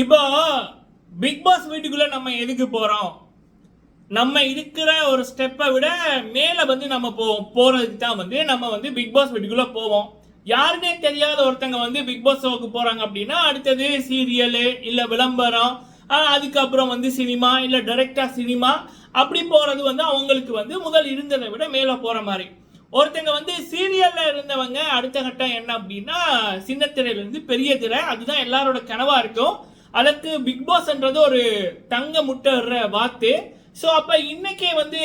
இப்போ big pass வீட்டுக்குள்ள நம்ம எதுக்கு போறோம்? நம்ம இருக்கிற ஒரு ஸ்டெப்பை விட மேலே வந்து நம்ம போவோம் போகிறதுக்கு தான் வந்து நம்ம வந்து பிக் பாஸ் வீட்டுக்குள்ளே போவோம். யாருன்னே தெரியாத ஒருத்தங்க வந்து பிக் பாஸ் ஷோக்கு போகிறாங்க அப்படின்னா அடுத்தது சீரியலு இல்லை விளம்பரம் அதுக்கப்புறம் வந்து சினிமா இல்லை டைரெக்டாக சினிமா அப்படி போகிறது வந்து அவங்களுக்கு வந்து முதல் இருந்ததை விட மேலே போகிற மாதிரி. ஒருத்தங்க வந்து சீரியலில் இருந்தவங்க அடுத்த கட்டம் என்ன அப்படின்னா சின்ன திரையிலேருந்து பெரிய திரை அதுதான் எல்லாரோட கனவாக இருக்கும். அதற்கு பிக் பாஸ்ன்றது ஒரு தங்க முட்டை வாத்து ஸோ அப்போ இன்னைக்கே வந்து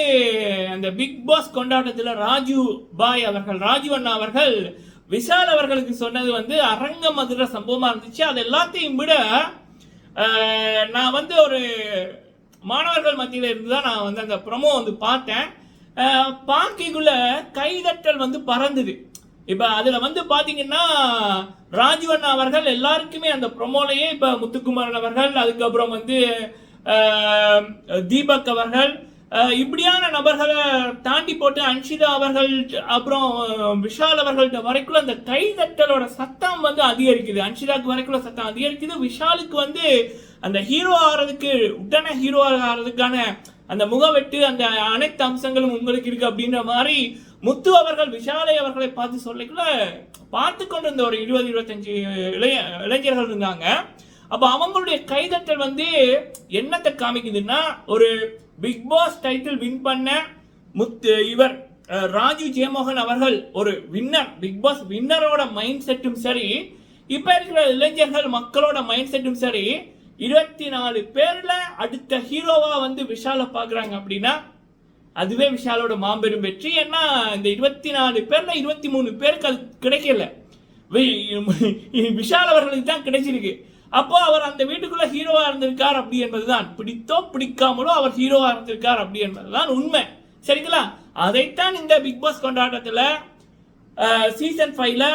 அந்த பிக் பாஸ் கொண்டாட்டத்தில் ராஜு பாய் அவர்கள் ராஜு அண்ணா அவர்கள் விஷால் அவர்களுக்கு சொன்னது வந்து அரங்க மதுர சம்பவமாக இருந்துச்சு. அது எல்லாத்தையும் விட நான் வந்து ஒரு மாணவர்கள் மத்தியில் இருந்து தான் நான் வந்து அந்த ப்ரொமோ வந்து பார்த்தேன். ஆஹ், கைதட்டல் வந்து பறந்துது. இப்போ அதில் வந்து பார்த்தீங்கன்னா ராஜீவன் அவர்கள் எல்லாருக்குமே அந்த ப்ரொமோலையே இப்போ முத்துக்குமாரன் அவர்கள் அதுக்கப்புறம் வந்து தீபக் அவர்கள் இப்படியான நபர்களை தாண்டி போட்டு அன்ஷிதா அவர்கள் அப்புறம் விஷால் அவர்கள்ட்ட வரைக்குள்ள அந்த கைதட்டலோட சத்தம் வந்து அதிகரிக்குது. அன்ஷிதாக்கு வரைக்குள்ள சத்தம் அதிகரிக்குது. விஷாலுக்கு வந்து அந்த ஹீரோ ஆகிறதுக்கு உடனே ஹீரோ ஆகிறதுக்கான அந்த முகவெட்டு அந்த அனைத்து அம்சங்களும் உங்களுக்கு இருக்கு அப்படின்ற மாதிரி முத்து அவர்கள் விஷாலை அவர்களை பார்த்து சொல்லிக்குள்ள பார்த்து கொண்டிருந்த ஒரு இருபது இருபத்தஞ்சு இளைய இளைஞர்கள் இருந்தாங்க. அப்போ அவங்களுடைய கைதட்டல் வந்து என்னத்தை காமிக்குதுன்னா ஒரு பிக் பாஸ் டைட்டில் வின் பண்ண முத்து இவர் ராஜீவ் ஜெயமோகன் அவர்கள் ஒரு வின்னர் பிக் பாஸ் வின்னரோட மைண்ட் செட்டும் சரி இப்ப இருக்கிற இளைஞர்கள் மக்களோட மைண்ட் செட்டும் சரி இருபத்தி நாலு பேர்ல அடுத்த ஹீரோவா வந்து விஷாலை பாக்குறாங்க அப்படின்னா அதுவே விஷாலோட மாபெரும் வெற்றி. ஏன்னா இந்த இருபத்தி நாலு பேர்ல இருபத்தி மூணு பேருக்கு அது கிடைக்கல. விஷால் அவர்களுக்கு தான் கிடைச்சிருக்கு. அப்போ அவர் அந்த வீட்டுக்குள்ள ஹீரோவா இருந்திருக்கார் அப்படி என்பதுதான். பிடித்தோ பிடிக்காமலோ அவர் ஹீரோவா இருந்திருக்கார் அப்படி என்பதுதான் உண்மை. சரிங்களா? அதைத்தான் இந்த பிக் பாஸ் கொண்டாட்டத்தில் சீசன் ஃபைவ்ல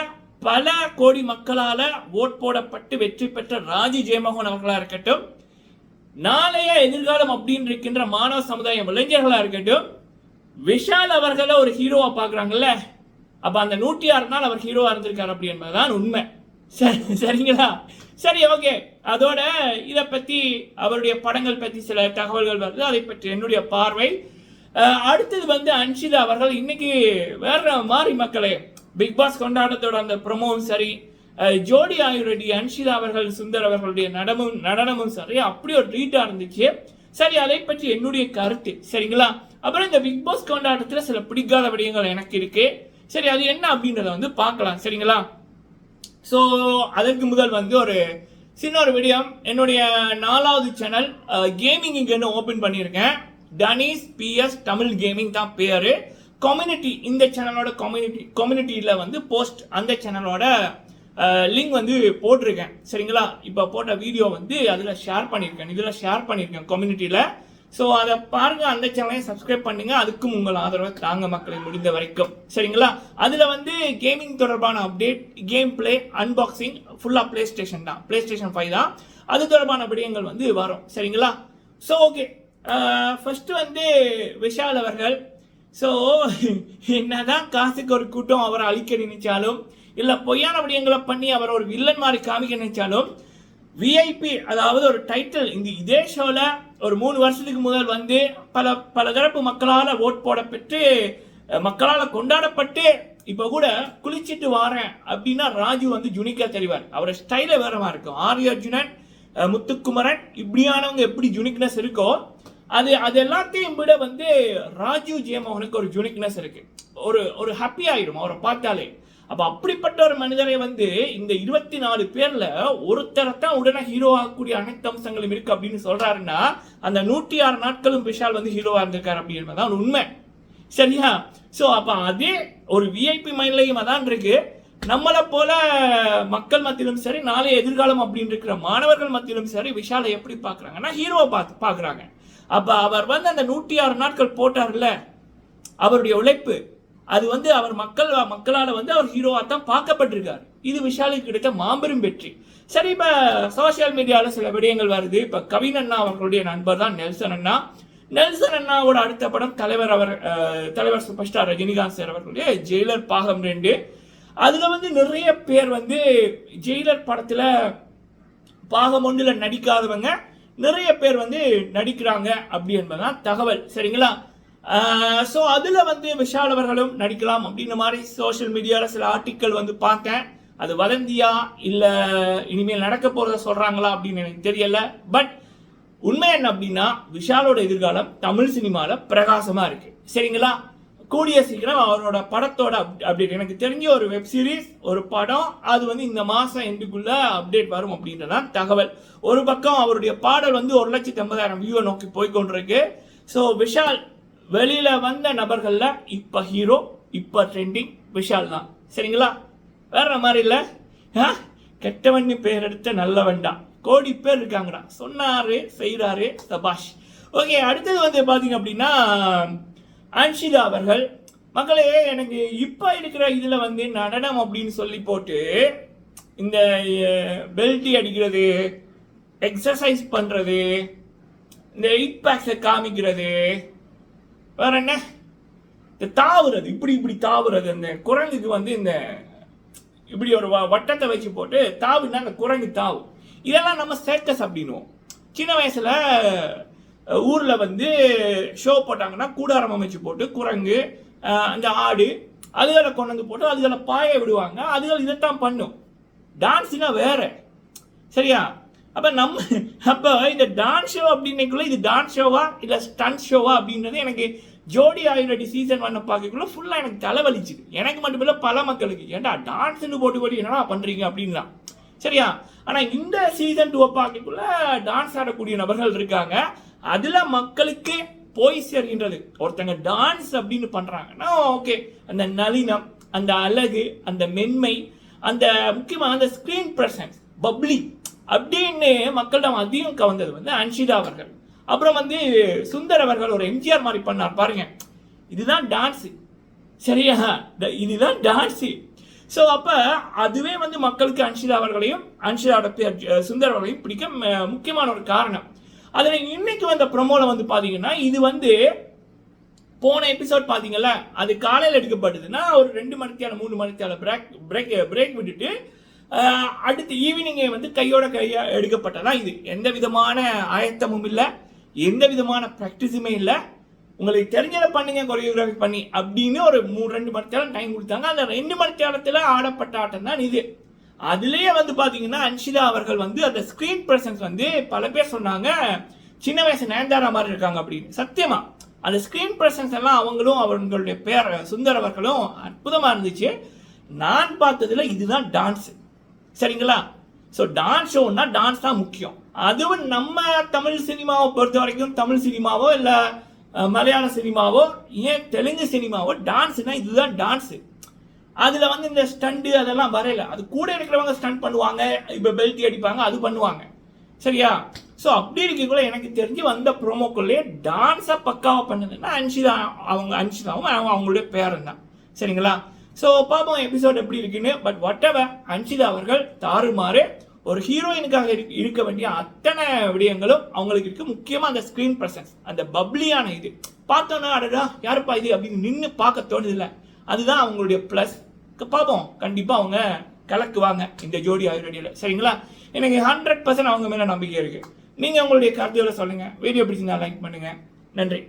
பல கோடி மக்களால் ஓட் போடப்பட்டு வெற்றி பெற்ற ராஜி ஜெயமோகன் அவர்களாக இருக்கட்டும் நாளைய எதிர்காலம் அப்படின்னு இருக்கின்ற மாணவ சமுதாயம் இளைஞர்களா இருக்கட்டும் விஷால் அவர்களை ஒரு ஹீரோவா பாக்குறாங்கல்ல அப்ப அந்த நூற்றி ஆறு நாள் அவர் ஹீரோவா இருந்திருக்காரு அப்படி என்பதுதான் உண்மை. சரி சரிங்களா? சரி ஓகே அதோட இதை பத்தி அவருடைய படங்கள் பத்தி சில தகவல்கள் வருது. அதை பற்றி என்னுடைய பார்வை. அடுத்தது வந்து அன்ஷிதா அவர்கள். இன்னைக்கு வேற மாதிரி மக்களே பிக் பாஸ் கொண்டாட்டத்தோட அந்த ப்ரொமோவும் சரி ஜோடி ஆயுரடி அன்ஷிதா அவர்கள் சுந்தர் அவர்களுடைய நடமும் நடனமும் சரி அப்படி ஒரு ட்ரீட்டாக இருந்துச்சு. சரி அதை பற்றி என்னுடைய கருத்து சரிங்களா? அப்புறம் இந்த பிக் பாஸ் கொண்டாட்டத்தில் சில பிடிக்காத விடயங்கள் எனக்கு இருக்கு. சரி அது என்ன அப்படின்றத வந்து பார்க்கலாம் சரிங்களா? ஸோ அதற்கு முதல் வந்து ஒரு சின்ன ஒரு விடயம். என்னுடைய நாலாவது சேனல் கேமிங் இங்கன்னு ஓப்பன் பண்ணியிருக்கேன். டனிஸ் பிஎஸ் தமிழ் கேமிங் தான் பேர். கம்யூனிட்டி இந்த சேனலோட கம்யூனிட்டி கம்யூனிட்டியில் வந்து போஸ்ட் அந்த சேனலோட லிங்க் வந்து போட்டிருக்கேன். சரிங்களா? இப்போ போட்ட வீடியோ வந்து அதில் ஷேர் பண்ணியிருக்கேன். இதில் ஷேர் பண்ணியிருக்கேன் கம்யூனிட்டியில் ஸோ அதை பாருங்கள் அந்த சேனலையும் சப்ஸ்கிரைப் பண்ணுங்கள் அதுக்கும் உங்கள் ஆதரவை தாங்க மக்களை முடிந்த வரைக்கும். சரிங்களா? அதில் வந்து கேமிங் தொடர்பான அப்டேட் கேம் பிளே அன்பாக்சிங் ஃபுல்லாக ப்ளே ஸ்டேஷன் தான். ப்ளே ஸ்டேஷன் ஃபைவ் தான். அது தொடர்பான விடயங்கள் வந்து வரும். சரிங்களா? ஸோ ஓகே ஃபஸ்ட்டு வந்து விஷால் அவர்கள். ஸோ என்னதான் காசுக்கு ஒரு கூட்டம் அவரை அழிக்க நினைச்சாலும் இல்லை பொய்யான விடயங்களை பண்ணி அவர் ஒரு வில்லன் மாதிரி காமிக்க நினைச்சாலும் விஐபி அதாவது ஒரு டைட்டில் இந்த இதே ஷோவில் ஒரு மூணு வருஷத்துக்கு முதல் வந்து பல பல தரப்பு மக்களால் ஓட் போடப்பெற்று மக்களால் கொண்டாடப்பட்டு இப்போ கூட குளிச்சிட்டு வாரேன் அப்படின்னா ராஜு வந்து ஜுனிக்கா தெரிவார். அவரோட ஸ்டைலே வேறமா மாதிரி இருக்கும். ஆரிய அர்ஜுனன் முத்துக்குமரன் இப்படியானவங்க எப்படி ஜுனிக்னஸ் இருக்கோ அது அது எல்லாத்தையும் விட வந்து ராஜீவ் ஜெயமோகனுக்கு ஒரு ஜுனிக்னஸ் இருக்கு. ஒரு ஒரு ஹாப்பி ஆயிடும் அவரை பார்த்தாலே. அப்போ அப்படிப்பட்ட ஒரு மனிதரை வந்து இந்த இருபத்தி நாலு பேரில் ஒருத்தரை தான் உடனே ஹீரோ ஆகக்கூடிய அனைத்து அம்சங்களும் இருக்கு அப்படின்னு சொல்கிறாருன்னா அந்த நூற்றி ஆறு நாட்களும் விஷால் வந்து ஹீரோவா இருந்திருக்காரு அப்படின்றதான் உண்மை. சரியா? ஸோ அப்போ அதே ஒரு விஐபி மைண்ட்லையும் தான் இருக்கு. நம்மளை போல மக்கள் மத்தியிலும் சரி நாளை எதிர்காலம் அப்படின்னு இருக்கிற மாணவர்கள் மத்தியிலும் சரி விஷாலை எப்படி பார்க்கறாங்கன்னா ஹீரோவை பார்த்து பார்க்குறாங்க. அப்போ அவர் வந்து அந்த நூற்றி ஆறு நாட்கள் போட்டார்ல அவருடைய உழைப்பு. அது வந்து அவர் மக்கள் மக்களால் வந்து அவர் ஹீரோவாக தான் பார்க்கப்பட்டிருக்கார். இது விஷாலுக்கு கிடைத்த மாபெரும் வெற்றி. சரி இப்போ சோஷியல் மீடியாவில் சில விடயங்கள் வருது. இப்போ கவின் அண்ணா அவர்களுடைய நண்பர் தான் நெல்சன் அண்ணா. நெல்சன் அண்ணாவோட அடுத்த படம் தலைவர் அவர் தலைவர் சூப்பர் ஸ்டார் ரஜினிகாந்த் சார் அவர்களுடைய ஜெயிலர் பாகம் ரெண்டு. அதில் வந்து நிறைய பேர் வந்து ஜெயிலர் படத்தில் பாகம் ஒன்றில் நடிக்காதவங்க நிறைய பேர் வந்து நடிக்கிறாங்க அப்படி என்பதுதான் தகவல். சரிங்களா? ஸோ அதில் வந்து விஷால் அவர்களும் நடிக்கலாம் அப்படின்ற மாதிரி சோஷியல் மீடியாவில் சில ஆர்டிக்கல் வந்து பார்த்தேன். அது வதந்தியா இல்லை இனிமேல் நடக்க போகிறத சொல்கிறாங்களா அப்படின்னு எனக்கு தெரியல. பட் உண்மை என்ன அப்படின்னா விஷாலோட எதிர்காலம் தமிழ் சினிமாவில் பிரகாசமாக இருக்கு. சரிங்களா? கூடிய சீக்கிரம் அவரோட படத்தோட அப்டேட் எனக்கு தெரிஞ்ச ஒரு வெப் சீரிஸ் ஒரு படம் அது வந்து இந்த மாதம் எண்டுக்குள்ள அப்டேட் வரும் அப்படின்றதான் தகவல். ஒரு பக்கம் அவருடைய பாடல் வந்து ஒரு லட்சத்தி ஐம்பதாயிரம் வியூவை நோக்கி போய் கொண்டிருக்கு ஸோ விஷால் வெளியில வந்த நபர்களில் இப்போ ஹீரோ இப்போ ட்ரெண்டிங் விஷால் தான். சரிங்களா? வேற மாதிரி இல்லை. ஆ? கெட்டவன் பேர் எடுத்த நல்லவன்டா கோடி பேர் இருக்காங்கடா. சொன்னாரு செய்கிறாரு சபாஷ். ஓகே அடுத்தது வந்து பார்த்தீங்க அப்படின்னா அன்ஷிதா அவர்கள். மக்களே எனக்கு இப்போ இருக்கிற இதில் வந்து நடனம் அப்படின்னு சொல்லி போட்டு இந்த பெல்ட்டி அடிக்கிறது எக்ஸசைஸ் பண்ணுறது இந்த எயிட் பேக்ஸை காமிக்கிறது வேற என்ன? இந்த தாவுறது இப்படி இப்படி தாவுறது அந்த குரங்குக்கு வந்து இந்த இப்படி ஒரு வ- வட்டத்தை வச்சு போட்டு தாவுன்னா அந்த குரங்கு தாவு இதெல்லாம் நம்ம ஸ்டேட்டஸ் அப்படின்னுவோம். சின்ன வயசில் ஊரில் வந்து ஷோ போட்டாங்கன்னா கூடாரம் அமைச்சு போட்டு குரங்கு அந்த ஆடு அதுகளை கொண்டு வந்து போட்டு அதுகளை பாய விடுவாங்க. அதுகள் இதைத்தான் பண்ணும். டான்ஸ்னா வேற. சரியா? அப்போ நம்ம அப்போ இந்த டான்ஸ் ஷோ அப்படின்னக்குள்ள இது டான்ஸ் ஷோவா இல்லை ஸ்டன் ஷோவா அப்படின்றது எனக்கு ஜோடி ஆயுர்வேடி சீசன் ஒன்று பார்க்கக்குள்ள ஃபுல்லாக எனக்கு தலைவலிச்சுது. எனக்கு மட்டும் இல்லை பல மக்களுக்கு. ஏன்டா டான்ஸ்னு போட்டு போட்டு என்னடா பண்ணுறீங்க அப்படின்லாம் சரியா? ஆனால் இந்த சீசன் டூவை பார்க்கக்குள்ள டான்ஸ் ஆடக்கூடிய நபர்கள் இருக்காங்க. அதில் மக்களுக்கு போய் சேர்கின்றது. ஒருத்தங்க டான்ஸ் அப்படின்னு பண்ணுறாங்கன்னா ஓகே அந்த நளினம் அந்த அழகு அந்த மென்மை அந்த முக்கியமாக அந்த ஸ்க்ரீன் ப்ரெசன்ஸ் பப்ளிக் அப்படின்னு மக்களிடம் அதிகம் கவர்ந்தது வந்து அன்ஷிதா அவர்கள். அப்புறம் வந்து சுந்தர் அவர்கள் ஒரு எம்ஜிஆர் மாதிரி பண்ணார். பாருங்க. இதுதான் டான்ஸு சரியா? இதுதான் டான்ஸு ஸோ அப்போ அதுவே வந்து மக்களுக்கு அன்ஷிதா அவர்களையும் அன்ஷிதாவோட பேர் சுந்தர் அவர்களையும் பிடிக்க முக்கியமான ஒரு காரணம். அதில் இன்னைக்கு வந்த ப்ரொமோவில் வந்து பார்த்தீங்கன்னா இது வந்து போன எபிசோட் பார்த்தீங்களா அது காலையில் எடுக்கப்பட்டதுன்னா ஒரு ரெண்டு மணித்தால மூணு மணித்தால பிரேக் பிரேக் பிரேக் விட்டுட்டு அடுத்து ஈவினிங்கே வந்து கையோட கையாக எடுக்கப்பட்டதான் இது. எந்த விதமான ஆயத்தமும் இல்லை. எந்த விதமான ப்ராக்டிஸுமே இல்லை. உங்களுக்கு தெரிஞ்சதை பண்ணுங்க கொரியோகிராஃபி பண்ணி அப்படின்னு ஒரு மூணு ரெண்டு மணி நேரம் டைம் கொடுத்தாங்க. அந்த ரெண்டு மணி நேரத்தில் ஆடப்பட்ட ஆட்டம் தான் இது. அதுலேயே வந்து பார்த்தீங்கன்னா அன்ஷிதா அவர்கள் வந்து அந்த ஸ்க்ரீன் பிரசன்ஸ் வந்து பல பேர் சொன்னாங்க. சின்ன வயசு நயன்தாரா மாதிரி இருக்காங்க அப்படின்னு. சத்தியமா அந்த ஸ்க்ரீன் பிரசன்ஸ் எல்லாம் அவங்களும் அவங்களுடைய பேர் சுந்தர் அவர்களும் அற்புதமாக இருந்துச்சு. நான் பார்த்ததுல இதுதான் டான்ஸ் சரிங்களா? ஸோ டான்ஸ் ஷோன்னா டான்ஸ் தான் முக்கியம். அதுவும் நம்ம தமிழ் சினிமாவை பொறுத்த வரைக்கும் தமிழ் சினிமாவோ இல்லை மலையாள சினிமாவோ ஏன் தெலுங்கு சினிமாவோ டான்ஸ்னா இதுதான் டான்ஸு அதில் வந்து இந்த ஸ்டண்டு அதெல்லாம் வரையில. அது கூட இருக்கிறவங்க ஸ்டண்ட் பண்ணுவாங்க இப்போ பெல்ட்டி அடிப்பாங்க அது பண்ணுவாங்க. சரியா? ஸோ அப்படி இருக்கக்குள்ள எனக்கு தெரிஞ்சு வந்த ப்ரோமோக்குள்ளேயே டான்ஸை பக்காவாக பண்ணதுன்னா அன்ஷிதா அவங்க அன்ஷிதாவும் அவங்க அவங்களுடைய பேரன் தான். சரிங்களா? ஸோ பார்ப்போம் எபிசோட் எப்படி இருக்குன்னு. பட் வாட் எவர் அன்ஷிதா அவர்கள் தாறுமாறு ஒரு ஹீரோயினுக்காக இருக்க- இருக்க வேண்டிய அத்தனை விடயங்களும் அவங்களுக்கு இருக்கு. முக்கியமாக அந்த ஸ்க்ரீன் ப்ரெசன்ஸ் அந்த பப்ளியான இது. பார்த்தோன்னா அடடா யாருப்பா இது அப்படின்னு நின்று பார்க்க தோணுதில்லை. அதுதான் அவங்களுடைய ப்ளஸ் பார்ப்போம் கண்டிப்பாக அவங்க கலக்குவாங்க இந்த ஜோடி ஆயுர்வேடியில் சரிங்களா? எனக்கு ஹண்ட்ரட் பர்சன்ட் அவங்க மேலே நம்பிக்கை இருக்குது நீங்கள் உங்களுடைய கருத்துக்களை சொல்லுங்கள் வீடியோ பிடிச்சிருந்தா லைக் பண்ணுங்கள் நன்றி.